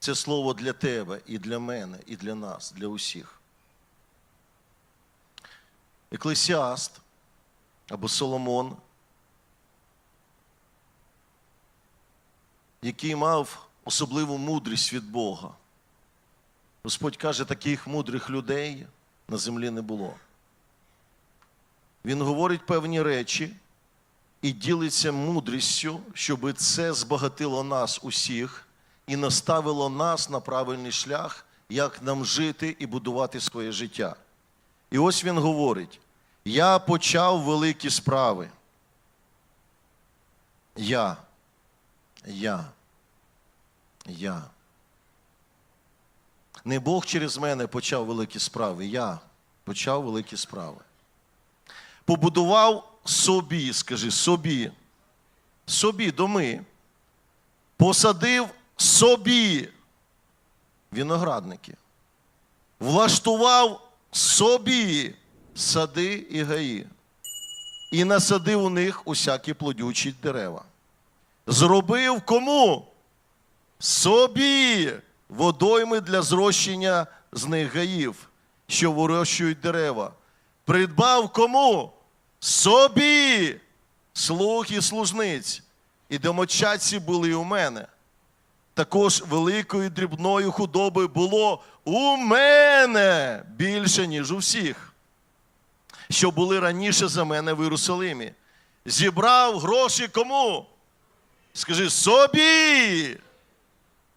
Це слово для тебе і для мене, і для нас, для усіх. Еклесіаст або Соломон, який мав особливу мудрість від Бога. Господь каже, таких мудрих людей на землі не було. Він говорить певні речі і ділиться мудрістю, щоб це збагатило нас усіх і наставило нас на правильний шлях, як нам жити і будувати своє життя. І ось він говорить: я почав великі справи. Я, я, я. Не Бог через мене почав великі справи, я почав великі справи. Побудував собі, скажи, собі, собі доми, посадив собі виноградники, влаштував собі сади і гаї, і насадив у них усякі плодючі дерева. Зробив кому? Собі водойми для зрощення з них гаїв, що вирощують дерева. Придбав кому? Собі слуг і служниць. І домочадці були у мене. Також великої дрібної худоби було у мене більше, ніж у всіх, що були раніше за мене в Єрусалимі. Зібрав гроші кому? Скажи собі.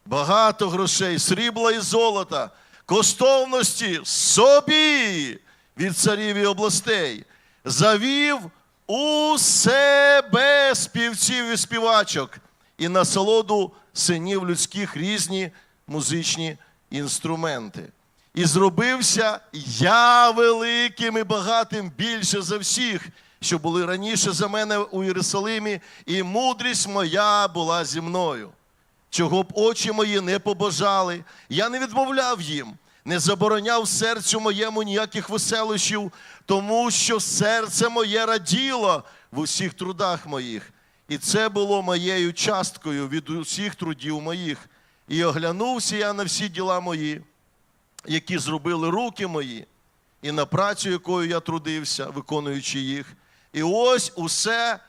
Багато грошей, срібла і золота, коштовності собі від царів і областей. Завів у себе співців і співачок і насолоду синів людських різні музичні інструменти. І зробився я великим і багатим більше за всіх, що були раніше за мене у Єрусалимі, і мудрість моя була зі мною чого б очі мої не побажали. Я не відмовляв їм, не забороняв серцю моєму ніяких веселощів, тому що серце моє раділо в усіх трудах моїх. І це було моєю часткою від усіх трудів моїх. І оглянувся я на всі діла мої, які зробили руки мої, і на працю, якою я трудився, виконуючи їх. І ось усе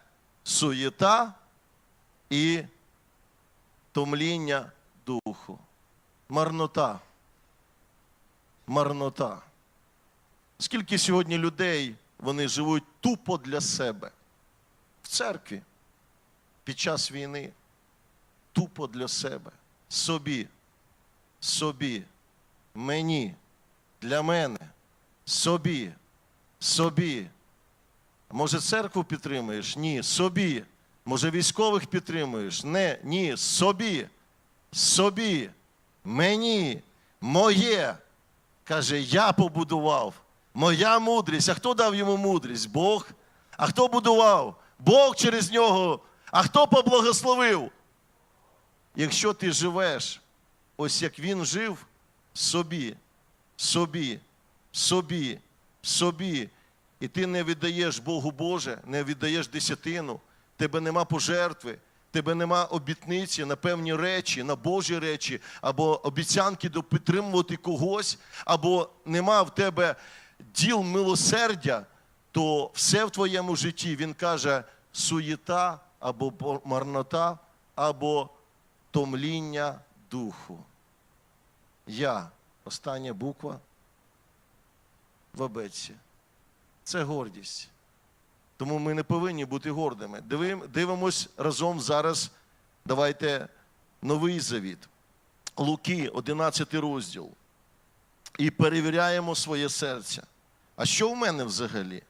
суєта і томління духу. Марнота. Марнота. Скільки сьогодні людей вони живуть тупо для себе в церкві під час війни, тупо для себе, собі, собі, мені, для мене, собі, собі. Може, церкву підтримуєш? Ні, собі. Може, військових підтримуєш? Не, ні, собі, собі, мені, моє. Каже, я побудував. Моя мудрість. А хто дав йому мудрість? Бог. А хто будував? Бог через нього. А хто поблагословив? Якщо ти живеш, ось як він жив, собі, собі, собі, собі, і ти не віддаєш Богу Боже, не віддаєш десятину, тебе нема пожертви, тебе нема обітниці на певні речі, на Божі речі, або обіцянки до підтримувати когось, або нема в тебе діл милосердя, то все в твоєму житті він каже суєта або марнота, або томління духу. Я, остання буква в абетці. Це гордість. Тому ми не повинні бути гордими. Дивим, дивимось разом зараз. Давайте новий завіт. Луки, 11 розділ. І перевіряємо своє серце. А що в мене взагалі?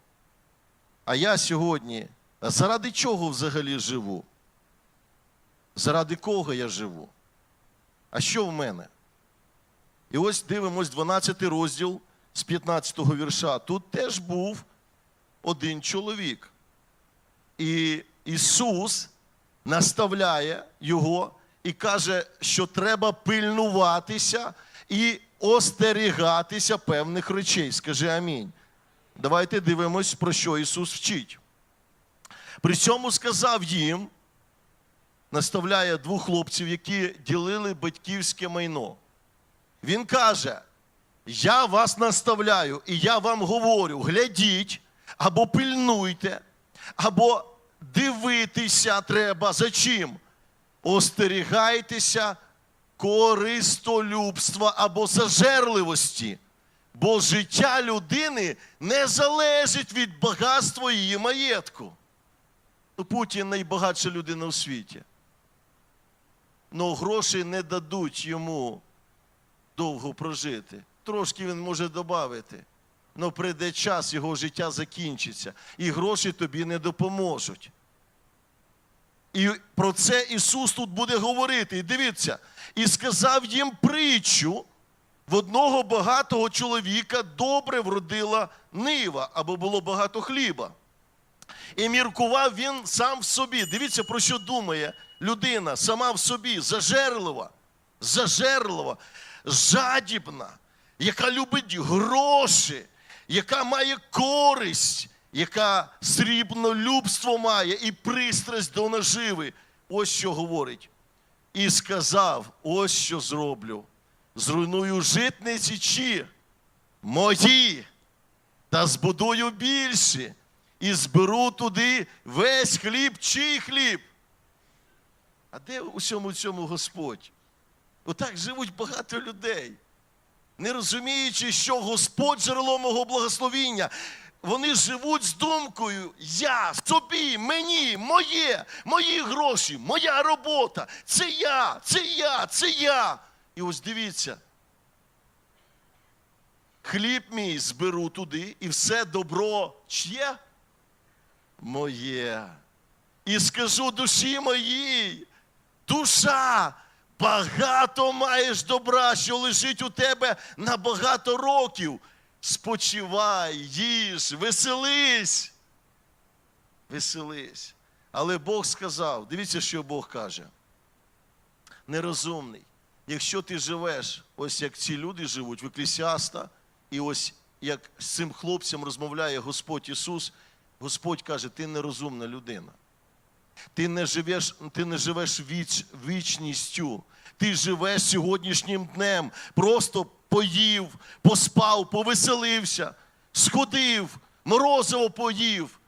А я сьогодні, заради чого взагалі живу? Заради кого я живу? А що в мене? І ось дивимось 12 розділ з 15 вірша. Тут теж був один чоловік. І Ісус наставляє його і каже, що треба пильнуватися і остерігатися певних речей. Скажи амінь. Давайте дивимось, про що Ісус вчить. При цьому сказав їм, наставляє двох хлопців, які ділили батьківське майно. Він каже: Я вас наставляю, і я вам говорю: глядіть або пильнуйте, або дивитися треба за чим? Остерігайтеся користолюбства або зажерливості. Бо життя людини не залежить від багатства її маєтку. Путін найбагатша людина у світі. Ну, гроші не дадуть йому довго прожити. Трошки він може додати. але прийде час, його життя закінчиться, і гроші тобі не допоможуть. І про це Ісус тут буде говорити. І дивіться, і сказав їм притчу. В одного багатого чоловіка добре вродила нива або було багато хліба. І міркував він сам в собі. Дивіться, про що думає людина сама в собі, зажерлива, зажерлива, жадібна, яка любить гроші, яка має користь, яка срібнолюбство має і пристрасть до наживи. Ось що говорить. І сказав: ось що зроблю. Зруйную житниці чи мої, та збудую більші, і зберу туди весь хліб, чий хліб. А де у всьому цьому Господь? Отак живуть багато людей, не розуміючи, що Господь джерело мого благословіння. Вони живуть з думкою я, собі, мені, моє, мої гроші, моя робота. Це я, це я, це я. І ось дивіться. Хліб мій зберу туди, і все добро чиє? Моє. І скажу душі моїй, душа, багато маєш добра, що лежить у тебе на багато років. Спочивай, їж, веселись. Веселись. Але Бог сказав, дивіться, що Бог каже. Нерозумний. Якщо ти живеш, ось як ці люди живуть в Еклісіаста, і ось як з цим хлопцем розмовляє Господь Ісус, Господь каже, ти нерозумна людина. Ти не живеш, ти не живеш віч, вічністю. Ти живеш сьогоднішнім днем. Просто поїв, поспав, повеселився, сходив, морозиво поїв.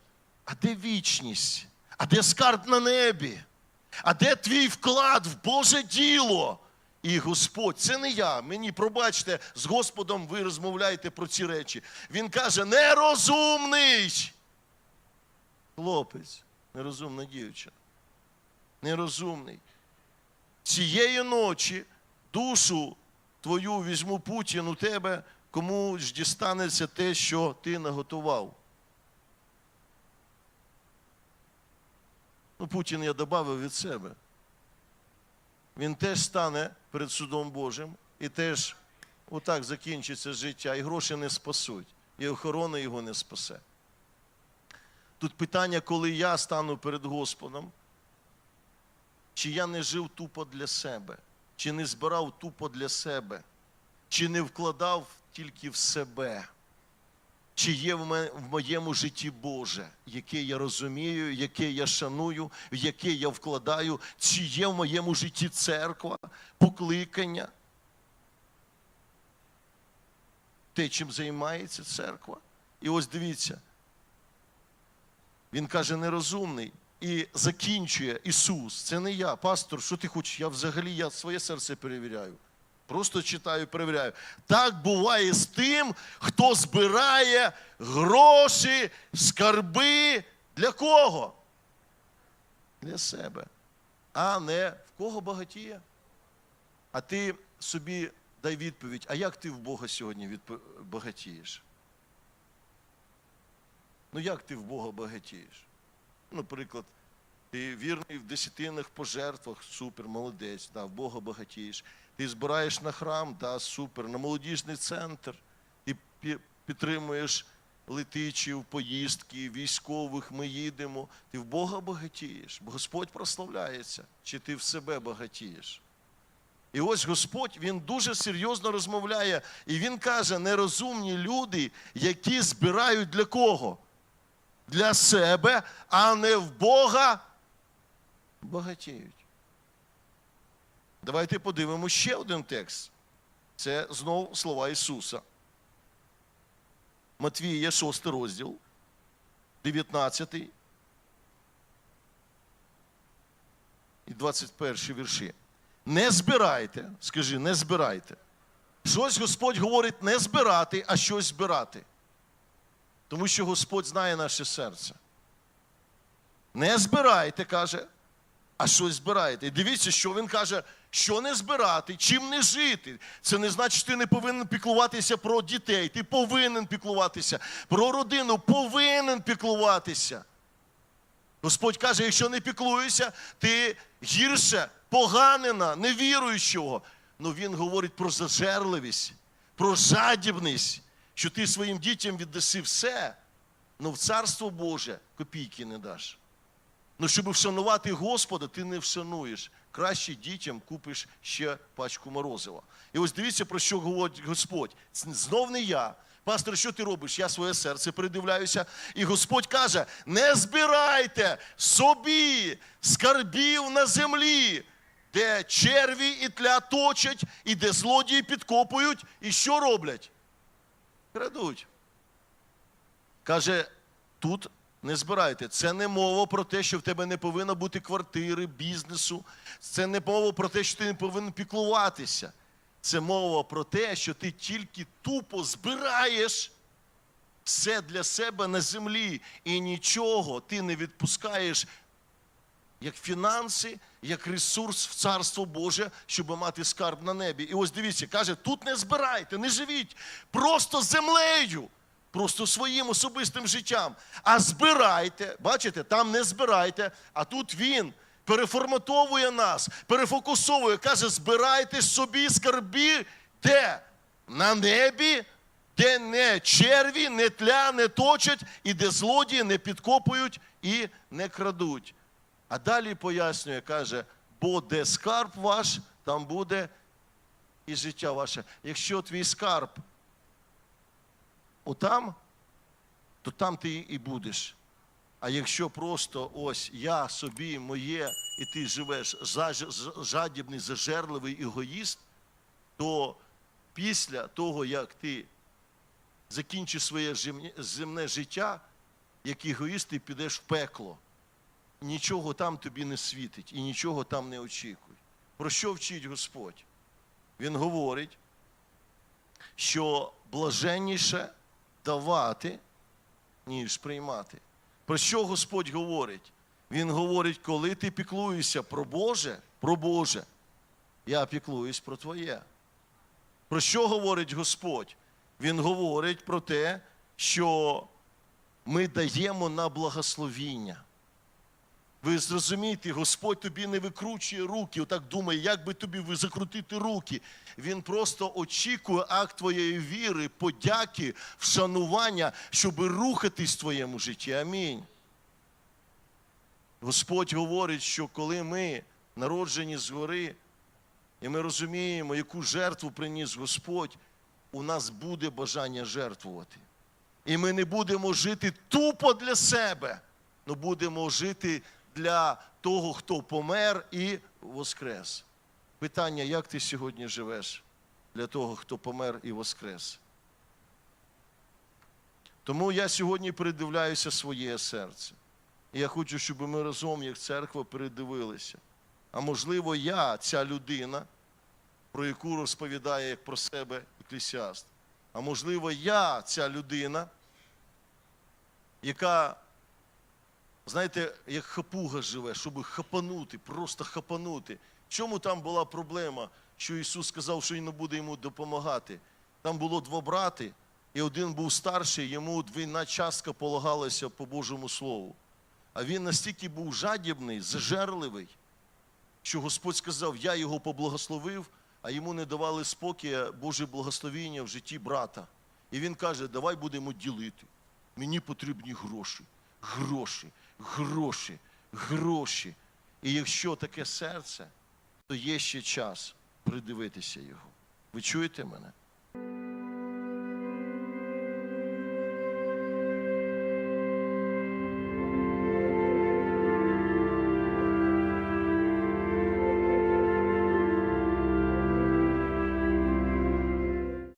А де вічність? А де скарб на небі? А де твій вклад в Боже діло? І Господь, це не я. Мені пробачте, з Господом ви розмовляєте про ці речі. Він каже: нерозумний. Хлопець, нерозумна дівчина. Нерозумний. Цієї ночі душу твою візьму Путін у тебе, кому ж дістанеться те, що ти наготував. Ну, Путін я додав від себе. Він теж стане перед судом Божим і теж отак закінчиться життя, і гроші не спасуть, і охорона його не спасе. Тут питання, коли я стану перед Господом, чи я не жив тупо для себе, чи не збирав тупо для себе, чи не вкладав тільки в себе, чи є в моєму житті Боже, яке я розумію, яке я шаную, в яке я вкладаю, чи є в моєму житті церква, покликання, те, чим займається церква. І ось дивіться, він каже, нерозумний. І закінчує Ісус. Це не я, пастор, що ти хочеш? Я взагалі я своє серце перевіряю. Просто читаю, перевіряю. Так буває з тим, хто збирає гроші, скарби для кого? Для себе. А не в кого багатіє. А ти собі дай відповідь, а як ти в Бога сьогодні відп- багатієш? Ну як ти в Бога багатієш? Наприклад, ти вірний в десятинних пожертвах, супер, молодець, да, в Бога багатієш. Ти збираєш на храм, да, супер, на молодіжний центр, ти підтримуєш летичів, поїздки, військових, ми їдемо. Ти в Бога багатієш, Господь прославляється, чи ти в себе багатієш. І ось Господь він дуже серйозно розмовляє, і він каже: нерозумні люди, які збирають для кого? Для себе, а не в Бога багатіють. Давайте подивимося ще один текст. Це знову слова Ісуса. Матвія, 6 розділ, 19 і 21 вірші. Не збирайте, скажи, не збирайте. Щось Господь говорить не збирати, а щось збирати. Тому що Господь знає наше серце. Не збирайте, каже, а щось збираєте. І дивіться, що він каже, що не збирати, чим не жити. Це не значить, що ти не повинен піклуватися про дітей. Ти повинен піклуватися. Про родину повинен піклуватися. Господь каже, якщо не піклуєшся, ти гірше поганина, невіруючого. Ну він говорить про зажерливість, про жадібність, що ти своїм дітям віддаси все, але в Царство Боже копійки не даш. Ну, щоб вшанувати Господа, ти не вшануєш. Краще дітям купиш ще пачку морозива. І ось дивіться, про що говорить Господь. Знов не я. Пастор, що ти робиш? Я своє серце передивляюся. І Господь каже: не збирайте собі скарбів на землі, де черві і тля точать, і де злодії підкопують, і що роблять? Крадуть. Каже, тут не збирайте. Це не мова про те, що в тебе не повинно бути квартири, бізнесу. Це не мова про те, що ти не повинен піклуватися. Це мова про те, що ти тільки тупо збираєш все для себе на землі і нічого ти не відпускаєш як фінанси, як ресурс в Царство Боже, щоб мати скарб на небі. І ось дивіться, каже, тут не збирайте, не живіть просто землею, просто своїм особистим життям. А збирайте, бачите, там не збирайте, а тут він переформатовує нас, перефокусовує, каже, збирайте собі скарбі, де? На небі, де не черві, не тля, не точать, і де злодії не підкопують і не крадуть. А далі пояснює, каже, бо де скарб ваш, там буде і життя ваше. Якщо твій скарб отам, то там ти і будеш. А якщо просто ось я собі моє, і ти живеш жадібний, зажерливий егоїст, то після того, як ти закінчиш своє земне- життя, як егоїст, ти підеш в пекло нічого там тобі не світить і нічого там не очікуй. Про що вчить Господь? Він говорить, що блаженніше давати, ніж приймати. Про що Господь говорить? Він говорить, коли ти піклуєшся про Боже, про Боже, я піклуюсь про Твоє. Про що говорить Господь? Він говорить про те, що ми даємо на благословіння. Ви зрозумієте, Господь тобі не викручує руки, отак думає, як би тобі закрутити руки. Він просто очікує акт твоєї віри, подяки, вшанування, щоб рухатись в твоєму житті. Амінь. Господь говорить, що коли ми народжені згори, і ми розуміємо, яку жертву приніс Господь, у нас буде бажання жертвувати. І ми не будемо жити тупо для себе, але будемо жити для того, хто помер і воскрес. Питання, як ти сьогодні живеш для того, хто помер і воскрес? Тому я сьогодні передивляюся своє серце. І я хочу, щоб ми разом, як церква, передивилися. А можливо, я ця людина, про яку розповідає як про себе еклесіаст. А можливо, я ця людина, яка, знаєте, як хапуга живе, щоб хапанути, просто хапанути. Чому там була проблема, що Ісус сказав, що Він не буде йому допомагати? Там було два брати, і один був старший, йому двійна частка полагалася по Божому Слову. А він настільки був жадібний, зажерливий, що Господь сказав, я його поблагословив, а йому не давали спокія Боже благословіння в житті брата. І він каже, давай будемо ділити. Мені потрібні гроші, гроші, гроші, гроші. І якщо таке серце, то є ще час придивитися його. Ви чуєте мене?